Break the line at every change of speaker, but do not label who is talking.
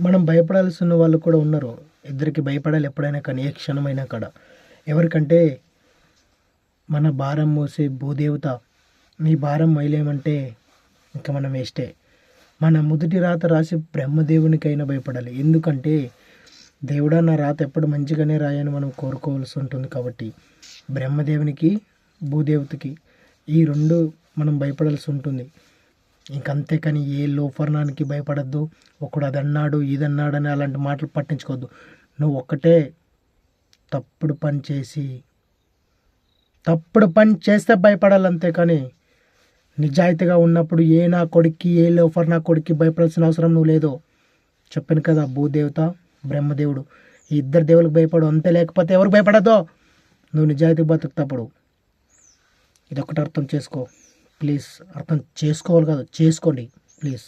మనం భయపడాల్సిన వాళ్ళు కూడా ఉన్నారు. ఇద్దరికి భయపడాలి ఎప్పుడైనా కానీ ఏ క్షణమైనా కాడ. ఎవరికంటే మన భారం మోసే భూదేవత నీ భారం మైలేమంటే ఇంకా మనం వేస్టే. మన మొదటి రాత రాసి బ్రహ్మదేవునికైనా భయపడాలి. ఎందుకంటే దేవుడా నా రాత ఎప్పుడు మంచిగానే రాయని మనం కోరుకోవాల్సి ఉంటుంది కాబట్టి. బ్రహ్మదేవునికి భూదేవతకి ఈ రెండు మనం భయపడాల్సి ఉంటుంది. ఇంకంతే కానీ ఏ లోఫర్నానికి భయపడద్దు. ఒకడు అది అన్నాడు ఇది అన్నాడు అని అలాంటి మాటలు పట్టించుకోవద్దు. నువ్వు ఒక్కటే తప్పుడు పని చేసి తప్పుడు పని చేస్తే భయపడాలి అంతే కానీ నిజాయితీగా ఉన్నప్పుడు ఏ నా కొడుక్కి ఏ లోఫర్ నా కొడుక్కి భయపడాల్సిన అవసరం నువ్వు లేదు. చెప్పాను కదా భూదేవత బ్రహ్మదేవుడు. ఈ ఇద్దరు దేవులకు భయపడు అంతే లేకపోతే ఎవరికి భయపడద్దు. నువ్వు నిజాయితీ బతుకుతప్పుడు. ఇదొకటి అర్థం చేసుకో. ప్లీజ్ అర్థం చేసుకోవాలి కాదు చేసుకోండి ప్లీజ్.